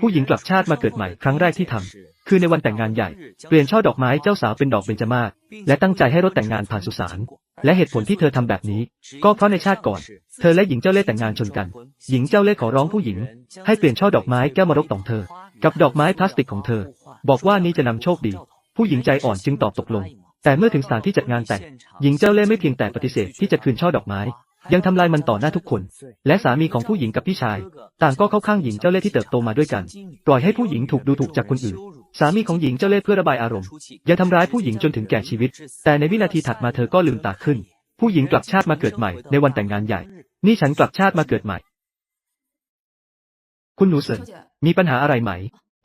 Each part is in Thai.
ผู้หญิงกลับชาติมาเกิดใหม่ครั้งแรกที่ทำคือในวันแต่งงานใหญ่ เปลี่ยนช่อดอกไม้เจ้าสาวเป็นดอกเบญจมาศและตั้งใจให้รถแต่งงานผ่านสุสานและเหตุผลที่เธอทำแบบนี้ ก็เพราะในชาติก่อน เธอและหญิงเจ้าเล่ห์แต่งงานชนกัน หญิงเจ้าเล่ห์ขอร้องผู้หญิง ให้เปลี่ยนช่อดอกไม้แก้วมรกตของเธอ กับดอกไม้พลาสติกของเธอ บอกว่านี้จะนำโชคดี ผู้หญิงใจอ่อนจึงตอบตกลง แต่เมื่อถึงสถานที่จัดงานแต่งหญิงเจ้าเล่ห์ไม่เพียงแต่ปฏิเสธที่จะคืนช่อดอกไม้ ยังทำลายมันต่อหน้าทุกคน และสามีของผู้หญิงกับพี่ชาย ต่างก็เข้าข้างหญิงเจ้าเล่ห์ที่เติบโตมาด้วยกัน ปล่อยให้ผู้หญิงถูกดูถูกจากคนอื่น สามีของหญิงเจ้าเล่ห์เพื่อระบายอารมณ์ ยังทำร้ายผู้หญิงจนถึงแก่ชีวิต แต่ในวินาทีถัดมาเธอก็ลืมตาขึ้น ผู้หญิงกลับชาติมาเกิดใหม่ในวันแต่งงานใหญ่ นี่ฉันกลับชาติมาเกิดใหม่ คุณหนูเสินมีปัญหาอะไรไหม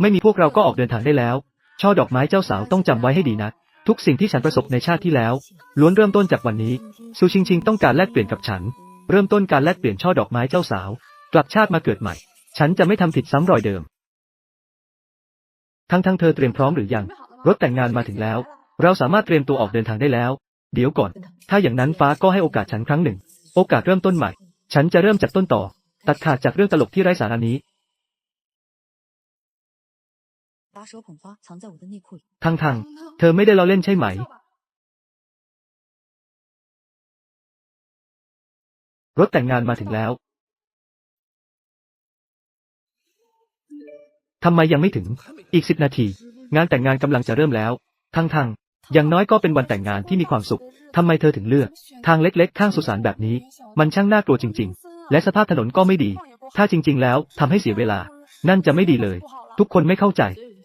ไม่มีพวกเราก็ออกเดินทางได้แล้ว ช่อดอกไม้เจ้าสาวต้องจำไว้ให้ดีนะ ทุกสิ่งที่ฉันประสบในชาติที่แล้ว ล้วนเริ่มต้นจากวันนี้ ซูชิงชิงต้องการแลกเปลี่ยนกับฉัน เริ่มต้นการแลกเปลี่ยนช่อดอกไม้เจ้าสาว กลับชาติมาเกิดใหม่ ฉันจะไม่ทำผิดซ้ำรอยเดิม ทั้งทั้งเธอเตรียมพร้อมหรือยัง รถแต่งงานมาถึงแล้ว เราสามารถเตรียมตัวออกเดินทางได้แล้ว เดี๋ยวก่อน ถ้าอย่างนั้นฟ้าก็ให้โอกาสฉันครั้งหนึ่ง โอกาสเริ่มต้นใหม่ ฉันจะเริ่มจากต้นต่อ ตัดขาดจากเรื่องตลกที่ไร้สาระนี้ ทั้งทางเธอไม่ได้ล้อเล่นใช่ไหมรถแต่งงานมาถึงแล้วทำไมยังไม่ถึง อีกสิบนาที งานแต่งงานกำลังจะเริ่มแล้ว ทั้งทางอย่างน้อยก็เป็นวันแต่งงานที่มีความสุข ทำไมเธอถึงเลือก ทางเล็กๆ ข้างสุสานแบบนี้ มันช่างน่ากลัวจริง ๆ และสภาพถนนก็ไม่ดี ถ้าจริง ๆ แล้วทำให้เสียเวลา นั่นจะไม่ดีเลย ทุกคนไม่เข้าใจ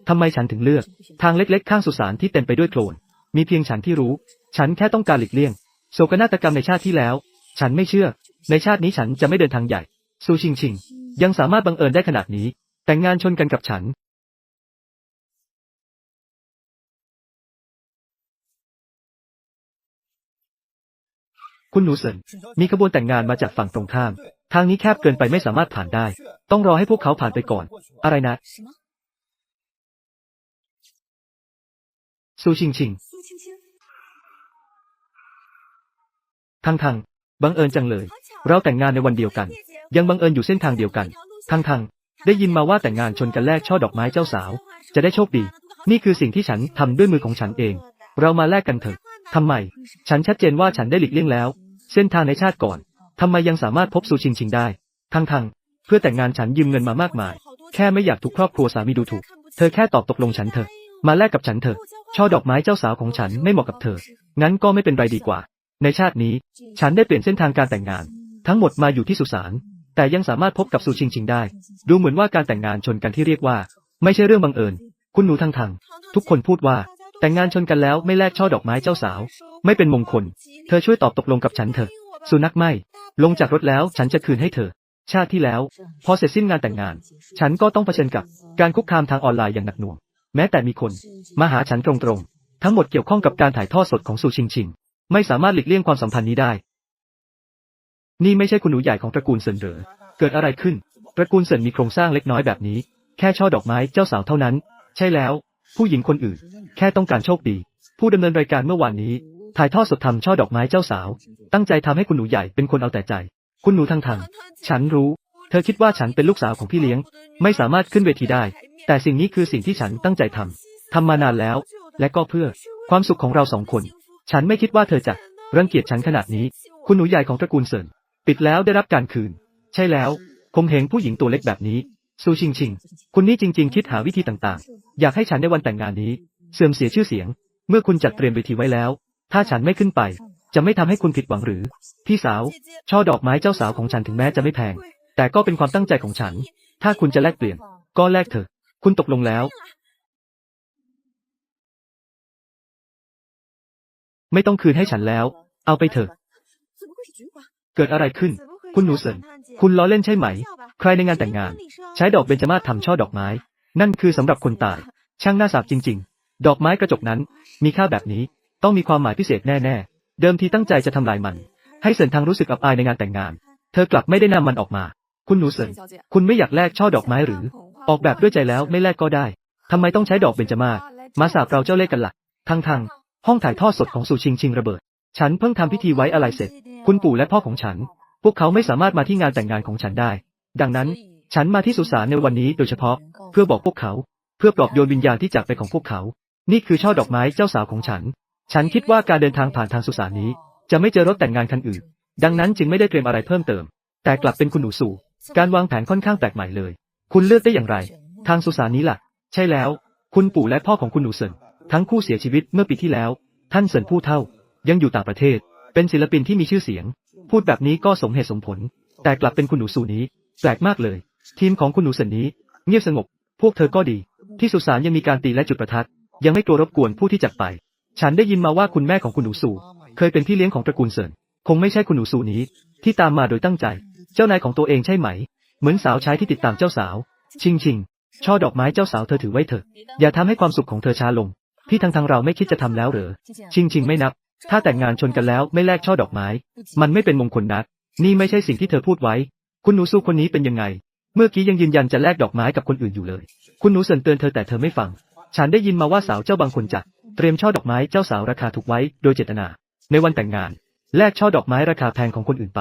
ทำไมฉันถึงเลือก ทางเล็กๆ ข้างสุสานที่เต็มไปด้วยโคลน มีเพียงฉันที่รู้ ฉันแค่ต้องการหลีกเลี่ยง โศกนาฏกรรมในชาติที่แล้ว ฉันไม่เชื่อ ในชาตินี้ฉันจะไม่เดินทางใหญ่ ซูชิงชิง ยังสามารถบังเอิญได้ขนาดนี้ แต่งงานชนกันกับฉันคุณหนูเซินมีขบวนแต่งงานมาจากฝั่งตรงข้าม ทางนี้แคบเกินไปไม่สามารถผ่านได้ ต้องรอให้พวกเขาผ่านไปก่อน อะไรนะ ซูชิงชิง 苏青青， ทั้งทางๆบังเอิญจังเลย เราแต่งงานในวันเดียวกัน ยังบังเอิญอยู่เส้นทางเดียวกัน ทั้งทางๆได้ยินมาว่าแต่งงานชนกันแลกช่อดอกไม้เจ้าสาว จะได้โชคดี นี่คือสิ่งที่ฉันทำด้วยมือของฉันเอง เรามาแลกกันเถอะทำไม ฉันชัดเจนว่าฉันได้หลีกเลี่ยงแล้ว เส้นทางในชาติก่อนทำไมยังสามารถพบซูชิงชิงได้ ทั้งทางๆเพื่อแต่งงานฉันยืมเงินมามากมาย แค่ไม่อยากถูกครอบครัวสามีดูถูก เธอแค่ตอบตกลงฉันเถอะ มาแลกกับฉันเถอะ ช่อดอกไม้เจ้าสาวของฉันไม่เหมาะกับเธอ งั้นก็ไม่เป็นไรดีกว่า ในชาตินี้ ฉันได้เปลี่ยนเส้นทางการแต่งงาน ทั้งหมดมาอยู่ที่สุสาน แต่ยังสามารถพบกับซูชิงชิงได้ ดูเหมือนว่าการแต่งงานชนกันที่เรียกว่า ไม่ใช่เรื่องบังเอิญ คุณหนูทั้งทาง ทุกคนพูดว่า แต่งงานชนกันแล้วไม่แลกช่อดอกไม้เจ้าสาว ไม่เป็นมงคล เธอช่วยตอบตกลงกับฉันเถอะ สุนัขไม่ ลงจากรถแล้วฉันจะคืนให้เธอ ชาติที่แล้ว พอเสร็จสิ้นงานแต่งงาน ฉันก็ต้องเผชิญกับการคุกคามทางออนไลน์อย่างหนักหน่วง แม้แต่มีคนมาหาฉันตรงๆ ทั้งหมดเกี่ยวข้องกับการถ่ายทอดสดของซูชิงชิง ไม่สามารถหลีกเลี่ยงความสัมพันธ์นี้ได้ นี่ไม่ใช่คุณหนูใหญ่ของตระกูลเซินเหรอ เกิดอะไรขึ้น ตระกูลเซินมีโครงสร้างเล็กน้อยแบบนี้ แค่ช่อดอกไม้เจ้าสาวเท่านั้น ใช่แล้ว ผู้หญิงคนอื่น แค่ต้องการโชคดี ผู้ดำเนินรายการเมื่อวานนี้ ถ่ายทอดสดทำช่อดอกไม้เจ้าสาว ตั้งใจทำให้คุณหนูใหญ่เป็นคนเอาแต่ใจ คุณหนูทางทางฉันรู้ เธอคิดว่าฉันเป็นลูกสาวของพี่เลี้ยง ไม่สามารถขึ้นเวทีได้ แต่สิ่งนี้คือสิ่งที่ฉันตั้งใจทำ ทำมานานแล้ว และก็เพื่อความสุขของเราสองคน ฉันไม่คิดว่าเธอจะรังเกียจฉันขนาดนี้ คุณหนูใหญ่ของตระกูลเซินปิดแล้วได้รับการคืน ใช่แล้วคมเหงผู้หญิงตัวเล็กแบบนี้ ซูชิงชิง คุณนี่จริง ๆ คิดหาวิธีต่างๆ อยากให้ฉันในวันแต่งงานนี้ เสื่อมเสียชื่อเสียง เมื่อคุณจัดเตรียมเวทีไว้แล้ว ถ้าฉันไม่ขึ้นไป จะไม่ทำให้คุณผิดหวังหรือ พี่สาว ช่อดอกไม้เจ้าสาวของฉันถึงแม้จะไม่แพง แต่ก็เป็นความตั้งใจของฉัน ถ้าคุณจะแลกเปลี่ยน ก็แลกเถอะ คุณตกลงแล้ว ไม่ต้องคืนให้ฉันแล้ว เอาไปเถอะ เกิดอะไรขึ้น คุณหนูเซินคุณล้อเล่นใช่ไหม ใครในงานแต่งงาน ใช้ดอกเบญจมาศทำช่อดอกไม้ นั่นคือสำหรับคนตาย ช่างน่าสาบจริง ๆ ดอกไม้กระจกนั้น มีค่าแบบนี้ ต้องมีความหมายพิเศษแน่ๆ เดิมทีตั้งใจจะทำลายมัน ให้เซินทางรู้สึกอับอายในงานแต่งงาน เธอกลับไม่ได้นำมันออกมา คุณหนูเซินคุณไม่อยากแลกช่อดอกไม้หรือ ออกแบบด้วยใจแล้วไม่แลกก็ได้ ทำไมต้องใช้ดอกเบญจมาศมาสาบเราเจ้าเล่ห์กันละ่ะทั้งทางๆห้องถ่ายทอดสดของสุชิงชิงระเบิด ฉันเพิ่งทำพิธีไว้อะไรเสร็จ คุณปู่และพ่อของฉัน พวกเขาไม่สามารถมาที่งานแต่งงานของฉันได้ ดังนั้น ฉันมาที่สุสานในวันนี้โดยเฉพาะ เพื่อบอกพวกเขา เพื่อปลอบโยนวิญญาณที่จากไปของพวกเขา นี่คือช่อดอกไม้เจ้าสาวของฉัน ฉันคิดว่าการเดินทางผ่านทางสุสานนี้ จะไม่เจอรถแต่งงานคันอื่น ดังนั้นจึงไม่ได้เตรียมอะไรเพิ่มเติม แต่กลับเป็นคุณหนูสู่ การวางแผนค่อนข้างแปลกใหม่เลย คุณเลือกได้อย่างไร ทางสุสานนี้ล่ะ ใช่แล้ว คุณปู่และพ่อของคุณหนูเซินทั้งคู่เสียชีวิตเมื่อปีที่แล้ว ท่านเซินผู้เท่า ยังอยู่ต่างประเทศ เป็นศิลปินที่มีชื่อเสียง พูดแบบนี้ก็สมเหตุสมผล แต่กลับเป็นคุณหนูสูนี้ แปลกมากเลย ทีมของคุณหนูเซินนี้ เงียบสงบ พวกเธอก็ดี ที่สุสานยังมีการตีและจุดประทัด ยังไม่กลัวรบกวนผู้ที่จากไป ฉันได้ยินมาว่าคุณแม่ของคุณหนูสูเคยเป็นพี่เลี้ยงของตระกูลเซินคงไม่ใช่คุณหนูสูนี้ ที่ตามมาโดยตั้งใจ เจ้านายของตัวเองใช่ไหม เหมือนสาวใช้ที่ติดตามเจ้าสาว ชิงชิงช่อดอกไม้เจ้าสาวเธอถือไว้เถอะ อย่าทำให้ความสุขของเธอช้าลงที่ทางทางเราไม่คิดจะทำแล้วเหรอ ชิงชิงไม่นับ ถ้าแต่งงานชนกันแล้วไม่แลกช่อดอกไม้ มันไม่เป็นมงคลนัก นี่ไม่ใช่สิ่งที่เธอพูดไว้ คุณหนูสู้คนนี้เป็นยังไง เมื่อกี้ยังยืนยันจะแลกดอกไม้กับคนอื่นอยู่เลย คุณหนูเสนเตือนเธอแต่เธอไม่ฟัง ฉันได้ยินมาว่าสาวเจ้าบางคนจัด เตรียมช่อดอกไม้เจ้าสาวราคาถูกไว้ โดยเจตนา ในวันแต่งงาน แลกช่อดอกไม้ราคาแพงของคนอื่นไป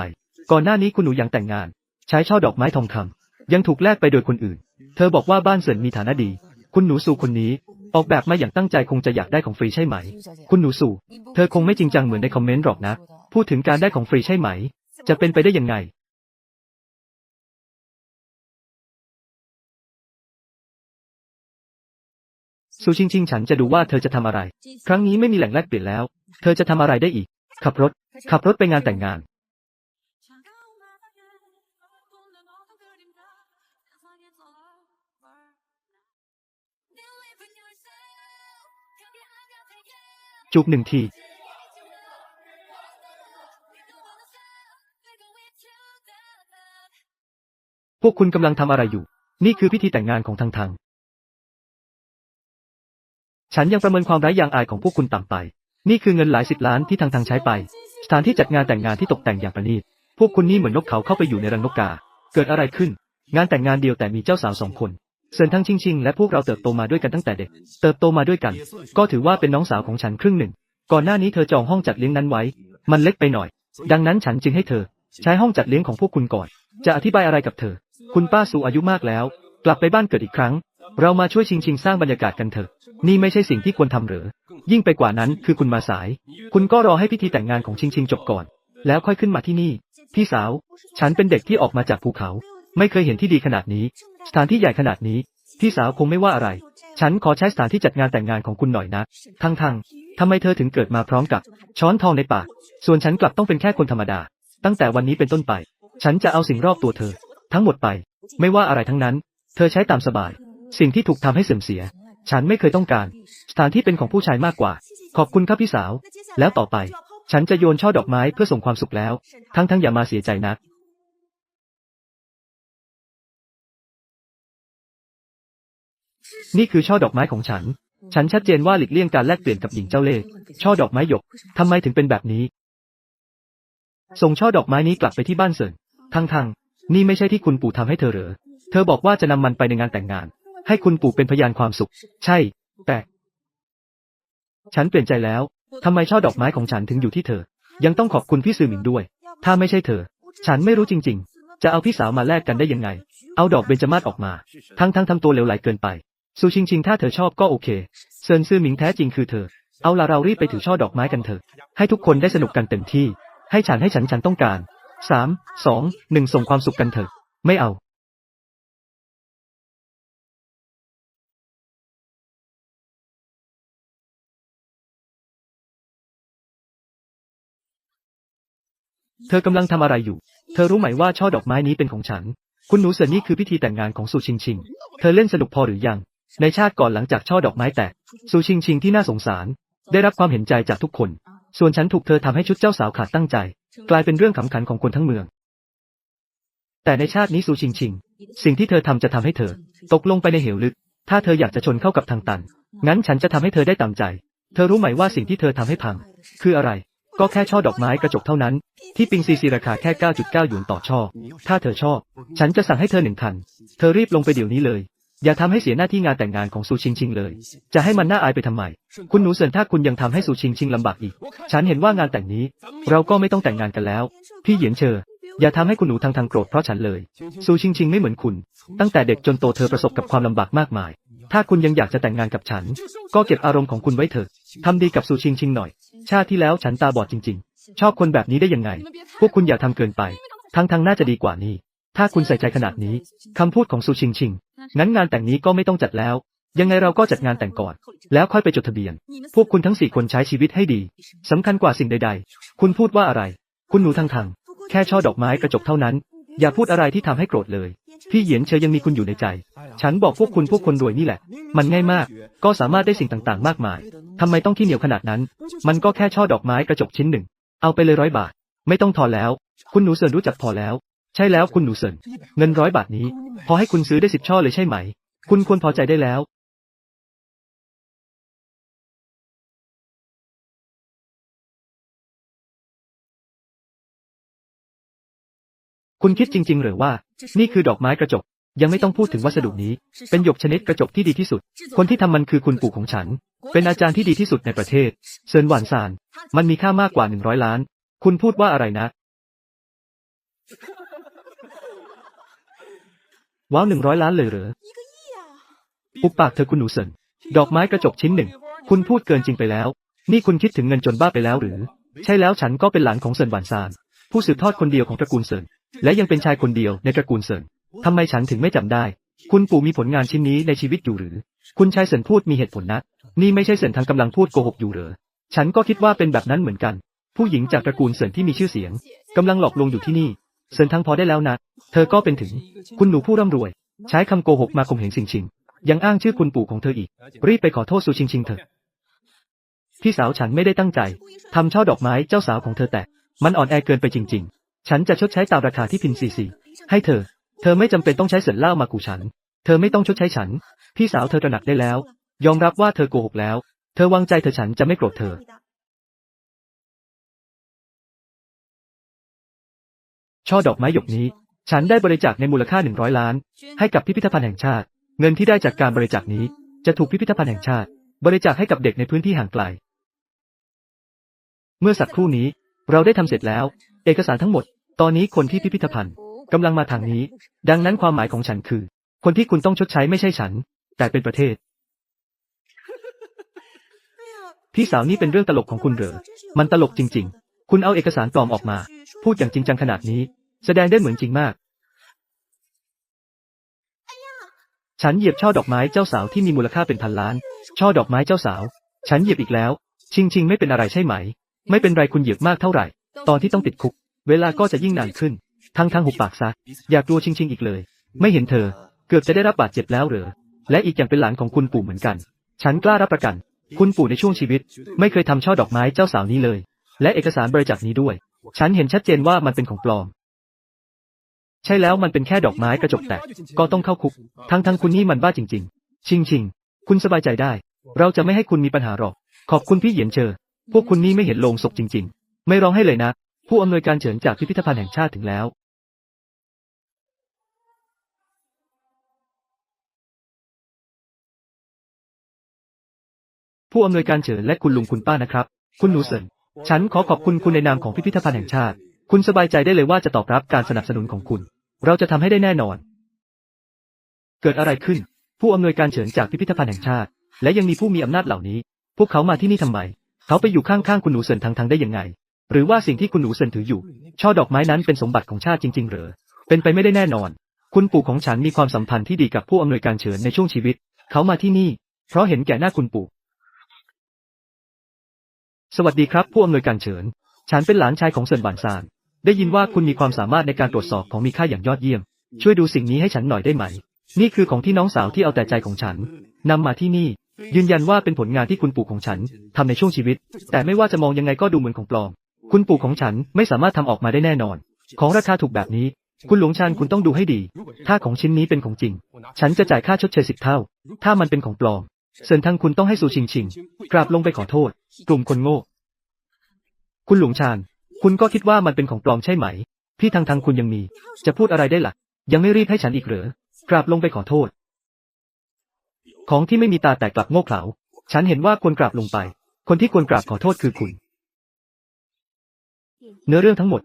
ก่อนหน้านี้คุณหนูยังแต่งงาน ใช้ช่อดอกไม้ทองคำยังถูกแลกไปโดยคนอื่น เธอบอกว่าบ้านเสินมีฐานะดี คุณหนูสู่คนนี้ ออกแบบมาอย่างตั้งใจคงจะอยากได้ของฟรีใช่ไหม คุณหนูสู่ เธอคงไม่จริงจังเหมือนในคอมเมนต์หรอกนะ พูดถึงการได้ของฟรีใช่ไหม จะเป็นไปได้ยังไงซูชิงชิงฉันจะดูว่าเธอจะทำอะไร ครั้งนี้ไม่มีแหล่งแลกเปลี่ยนแล้ว เธอจะทำอะไรได้อีก ขับรถ ขับรถไปงานแต่งงาน จูบหนึ่งที พวกคุณกำลังทำอะไรอยู่ นี่คือพิธีแต่งงานของทางทาง ฉันยังประเมินความไร้ยางอายของพวกคุณต่ำไป นี่คือเงินหลายสิบล้านที่ทางทางใช้ไป สถานที่จัดงานแต่งงานที่ตกแต่งอย่างประณีต พวกคุณนี่เหมือนนกเขาเข้าไปอยู่ในรังนกกา เกิดอะไรขึ้น งานแต่งงานเดียวแต่มีเจ้าสาวสองคน เซินทั้งชิงชิงและพวกเราเติบโตมาด้วยกันตั้งแต่เด็ก เติบโตมาด้วยกัน ก็ถือว่าเป็นน้องสาวของฉันครึ่งหนึ่ง ก่อนหน้านี้เธอจองห้องจัดเลี้ยงนั้นไว้ มันเล็กไปหน่อย ดังนั้นฉันจึงให้เธอ ใช้ห้องจัดเลี้ยงของพวกคุณก่อน จะอธิบายอะไรกับเธอ คุณป้าสูอายุมากแล้ว กลับไปบ้านเกิดอีกครั้ง เรามาช่วยชิงชิงสร้างบรรยากาศกันเถอะ นี่ไม่ใช่สิ่งที่ควรทำหรือ ยิ่งไปกว่านั้นคือคุณมาสาย คุณก็รอให้พิธีแต่งงานของชิงชิงจบก่อน แล้วค่อยขึ้นมาที่นี่ พี่สาว ฉันเป็นเด็กที่ออกมาจากภูเขา ไม่เคยเห็นที่ดีขนาดนี้ สถานที่ใหญ่ขนาดนี้ พี่สาวคงไม่ว่าอะไร ฉันขอใช้สถานที่จัดงานแต่งงานของคุณหน่อยนะ ทั้งทงๆทำไมเธอถึงเกิดมาพร้อมกับ ช้อนทองในปาก ส่วนฉันกลับต้องเป็นแค่คนธรรมดา ตั้งแต่วันนี้เป็นต้นไป ฉันจะเอาสิ่งรอบตัวเธอ ทั้งหมดไป ไม่ว่าอะไรทั้งนั้น เธอใช้ตามสบาย สิ่งที่ถูกทำให้เสื่อมเสีย ฉันไม่เคยต้องการ สถานที่เป็นของผู้ชายมากกว่า ขอบคุณครับพี่สาว แล้วต่อไป ฉันจะโยนช่อดอกไม้เพื่อส่งความสุขแล้ว ทั้งทั้งๆอย่ามาเสียใจนัก นี่คือช่อดอกไม้ของฉัน ฉันชัดเจนว่าหลีกเลี่ยงการแลกเปลี่ยนกับหญิงเจ้าเล่ห์ช่อดอกไม้หยกทำไมถึงเป็นแบบนี้ ส่งช่อดอกไม้นี้กลับไปที่บ้านเสินทั้งทงนี่ไม่ใช่ที่คุณปู่ทำให้เธอเหรอ เธอบอกว่าจะนำมันไปในงานแต่งงาน ให้คุณปู่เป็นพยานความสุข ใช่ แต่ ฉันเปลี่ยนใจแล้วทำไมช่อดอกไม้ของฉันถึงอยู่ที่เธอ ยังต้องขอบคุณพี่ซือหมิงด้วย ถ้าไม่ใช่เธอ ฉันไม่รู้จริง ๆ จะเอาพี่สาวมาแลกกันได้ยังไง เอาดอกเบญจมาศออกมา ทั้งทั้งๆทำตัวเหลวไหลเกินไป ซูชิงชิงถ้าเธอชอบก็โอเค เซินซื่อหมิงแท้จริงคือเธอ เอาละเรารีบไปถือช่อดอกไม้กันเถอะ ให้ทุกคนได้สนุกกันเต็มที่ ให้ฉันให้ฉันฉันต้องการสามสองหนึ่งส่งความสุขกันเถอะ ไม่เอาเธอกำลังทำอะไรอยู่ เธอรู้ไหมว่าช่อดอกไม้นี้เป็นของฉัน คุณหนูเสินนี่คือพิธีแต่งงานของสุชิงชิง เธอเล่นสนุกพอหรือยัง ในชาติก่อนหลังจากช่อดอกไม้แตกสุชิงชิงที่น่าสงสาร ได้รับความเห็นใจจากทุกคน ส่วนฉันถูกเธอทำให้ชุดเจ้าสาวขาดตั้งใจ กลายเป็นเรื่องขำขันของคนทั้งเมือง แต่ในชาตินี้สุชิงชิง สิ่งที่เธอทำจะทำให้เธอ ตกลงไปในเหวลึก ถ้าเธออยากจะชนเข้ากับทางตัน งั้นฉันจะทำให้เธอได้ตามใจ เธอรู้ไหมว่าสิ่งที่เธอทำให้พัง คืออะไร ก็แค่ช่อดอกไม้กระจกเท่านั้น ที่ปิงซีซีราคาแค่ 9.9 หยวนต่อช่อ ถ้าเธอชอบ ฉันจะสั่งให้เธอหนึ่งคัน เธอรีบลงไปเดี๋ยวนี้เลย อย่าทำให้เสียหน้าที่งานแต่งงานของซูชิงชิงเลย จะให้มันน่าอายไปทำไม คุณหนูเสินถ้าคุณยังทำให้ซูชิงชิงลำบากอีก ฉันเห็นว่างานแต่งนี้ เราก็ไม่ต้องแต่งงานกันแล้ว พี่เหยียนเชออย่าทำให้คุณหนูทางทางโกรธเพราะฉันเลย ซูชิงชิงไม่เหมือนคุณ ตั้งแต่เด็กจนโตเธอประสบกับความลำบากมากมาย ถ้าคุณยังอยากจะแต่งงานกับฉัน ก็เก็บอารมณ์ของคุณไว้เถอะทำดีกับซูชิงชิงหน่อย ชาติที่แล้วฉันตาบอดจริง ๆ ชอบคนแบบนี้ได้ยังไง พวกคุณอย่าทำเกินไปทางทางน่าจะดีกว่านี้ ถ้าคุณใส่ใจขนาดนี้คำพูดของซูชิงชิง งั้นงานแต่งนี้ก็ไม่ต้องจัดแล้ว ยังไงเราก็จัดงานแต่งก่อน แล้วค่อยไปจดทะเบียน พวกคุณทั้งสี่คนใช้ชีวิตให้ดี สำคัญกว่าสิ่งใด ๆ คุณพูดว่าอะไร คุณหนูทางทางแค่ช่อดอกไม้กระจกเท่านั้น อย่าพูดอะไรที่ทำให้โกรธเลย พี่เหยียนเชยยังมีคุณอยู่ในใจ ฉันบอกพวกคุณพวกคนรวยนี่แหละ มันง่ายมาก ก็สามารถได้สิ่งต่างๆ มากมายทำไมต้องขี้เหนียวขนาดนั้น มันก็แค่ช่อดอกไม้กระจกชิ้นหนึ่ง เอาไปเลยร้อยบาท ไม่ต้องทอนแล้ว คุณหนูเซินรู้จักพอแล้ว ใช่แล้วคุณหนูเซินเงินร้อยบาทนี้ พอให้คุณซื้อได้สิบช่อเลยใช่ไหม คุณควรพอใจได้แล้ว คุณคิดจริง ๆ หรือว่า นี่คือดอกไม้กระจก ยังไม่ต้องพูดถึงวัสดุนี้ เป็นหยกชนิดกระจกที่ดีที่สุด คนที่ทำมันคือคุณปู่ของฉัน เป็นอาจารย์ที่ดีที่สุดในประเทศ เซินหวานซาน มันมีค่ามากกว่าหนึ่งร้อยล้าน คุณพูดว่าอะไรนะ ว้าวหนึ่งร้อยล้านเลยเหรอปุบปากเธอคุณหนูเซินดอกไม้กระจกชิ้นหนึ่ง คุณพูดเกินจริงไปแล้ว นี่คุณคิดถึงเงินจนบ้าไปแล้วหรือ ใช่แล้วฉันก็เป็นหลานของเซินหวานซาน ผู้สืบทอดคนเดียวของตระกูลเซิน และยังเป็นชายคนเดียวในตระกูลเซินทำไมฉันถึงไม่จำได้ คุณปู่มีผลงานชิ้นนี้ในชีวิตอยู่หรือ คุณชายเซินพูดมีเหตุผลนะ นี่ไม่ใช่เซินทางกำลังพูดโกหกอยู่เหรอ ฉันก็คิดว่าเป็นแบบนั้นเหมือนกัน ผู้หญิงจากตระกูลเซินที่มีชื่อเสียงกำลังหลอกลวงอยู่ที่นี่ เซินทั้งพอได้แล้วนะ เธอก็เป็นถึง คุณหนูผู้ร่ำรวย ใช้คำโกหกมาข่มเหงสิงชิง ยังอ้างชื่อคุณปู่ของเธออีก รีบไปขอโทษซูชิงชิงเถอะ พี่สาวฉันไม่ได้ตั้งใจทำช่อดอกไม้เจ้าสาวของเธอแตกมันอ่อนแอเกินไปจริง ๆ ฉันจะชดใช้ตามราคาที่พินซีซีให้เธอ เธอไม่จำเป็นต้องใช้เสินเล้ามากูฉัน เธอไม่ต้องชดใช้ฉัน พี่สาวเธอตระหนักได้แล้ว ยอมรับว่าเธอโกหกแล้ว เธอวางใจเธอฉันจะไม่โกรธเธอ ช่อดอกไม้หยกนี้ ฉันได้บริจาคในมูลค่าหนึ่งร้อยล้าน ให้กับพิพิธภัณฑ์แห่งชาติ เงินที่ได้จากการบริจาคนี้ จะถูกพิพิธภัณฑ์แห่งชาติ บริจาคให้กับเด็กในพื้นที่ห่างไกล เมื่อสักครู่นี้ เราได้ทำเสร็จแล้ว เอกสารทั้งหมด ตอนนี้คนที่พิพิธภัณฑ์กำลังมาทางนี้ ดังนั้นความหมายของฉันคือ คนที่คุณต้องชดใช้ไม่ใช่ฉัน แต่เป็นประเทศ พี่สาวนี่เป็นเรื่องตลกของคุณเหรอ มันตลกจริง ๆ คุณเอาเอกสารปลอมออกมา พูดอย่างจริงจังขนาดนี้ แสดงได้เหมือนจริงมาก ฉันเหยียบช่อดอกไม้เจ้าสาวที่มีมูลค่าเป็นพันล้าน ช่อดอกไม้เจ้าสาว ฉันเหยียบอีกแล้ว ชิงชิงไม่เป็นอะไรใช่ไหม ไม่เป็นไรคุณเหยียบมากเท่าไหร่ ตอนที่ต้องติดคุก เวลาก็จะยิ่งนานขึ้นทั้งทั้งหุบปากซะ อย่ากลัวชิงชิงอีกเลย ไม่เห็นเธอ เกือบจะได้รับบาดเจ็บแล้วเหรอ และอีกอย่างเป็นหลานของคุณปู่เหมือนกัน ฉันกล้ารับประกัน คุณปู่ในช่วงชีวิต ไม่เคยทำช่อดอกไม้เจ้าสาวนี้เลย และเอกสารบริจาคนี้ด้วย ฉันเห็นชัดเจนว่ามันเป็นของปลอม ใช่แล้วมันเป็นแค่ดอกไม้กระจกแตก ก็ต้องเข้าคุก ทั้งทั้งคุณนี่มันบ้าจริง ๆ ชิงชิงคุณสบายใจได้ เราจะไม่ให้คุณมีปัญหาหรอก ขอบคุณพี่เหยียนเชอ พวกคุณนี่ไม่เห็นโลงศพจริง ๆ ไม่ร้องให้เลยนะ ผู้อำนวยการเฉินจากพิพิธภัณฑ์แห่งชาติถึงแล้วผู้อำนวยการเฉินและคุณลุงคุณป้านะครับ คุณหนูเซิน ฉันขอขอบคุณคุณในนามของพิพิธภัณฑ์แห่งชาติ คุณสบายใจได้เลยว่าจะตอบรับการสนับสนุนของคุณ เราจะทำให้ได้แน่นอน เกิดอะไรขึ้น ผู้อำนวยการเฉินจากพิพิธภัณฑ์แห่งชาติ และยังมีผู้มีอำนาจเหล่านี้ พวกเขามาที่นี่ทำไม เขาไปอยู่ข้างๆคุณหนูเซินทางทางได้ยังไง หรือว่าสิ่งที่คุณหนูเซินถืออยู่ ช่อดอกไม้นั้นเป็นสมบัติของชาติจริง ๆ หรือ เป็นไปไม่ได้แน่นอน คุณปู่ของฉันมีความสัมพันธ์ที่ดีกับผู้อำนวยการเฉินในช่วงชีวิต เขามาที่นี่ เพราะเห็นแก่หน้าคุณปู่ สวัสดีครับผู้อำนวยการเฉิน ฉันเป็นหลานชายของเซินหวานซาน ได้ยินว่าคุณมีความสามารถในการตรวจสอบของมีค่าอย่างยอดเยี่ยม ช่วยดูสิ่งนี้ให้ฉันหน่อยได้ไหม นี่คือของที่น้องสาวที่เอาแต่ใจของฉันนำมาที่นี่ ยืนยันว่าเป็นผลงานที่คุณปู่ของฉันทำในช่วงชีวิต แต่ไม่ว่าจะมองยังไงก็ดูเหมือนของปลอม คุณปู่ของฉันไม่สามารถทำออกมาได้แน่นอน ของราคาถูกแบบนี้ คุณหลวงชานคุณต้องดูให้ดี ถ้าของชิ้นนี้เป็นของจริง ฉันจะจ่ายค่าชดเชยสิบเท่า ถ้ามันเป็นของปลอม เซินทางคุณต้องให้ซูชิงชิงกราบลงไปขอโทษ กลุ่มคนโง่ คุณหลวงชาน คุณก็คิดว่ามันเป็นของปลอมใช่ไหม พี่ทางทางคุณยังมี จะพูดอะไรได้ล่ะ ยังไม่รีบให้ฉันอีกเหรอกราบลงไปขอโทษ ของที่ไม่มีตาแต่กลับโง่เขลา ฉันเห็นว่าควรกราบลงไป คนที่ควรกราบขอโทษคือคุณ เนื้อเรื่องทั้งหมด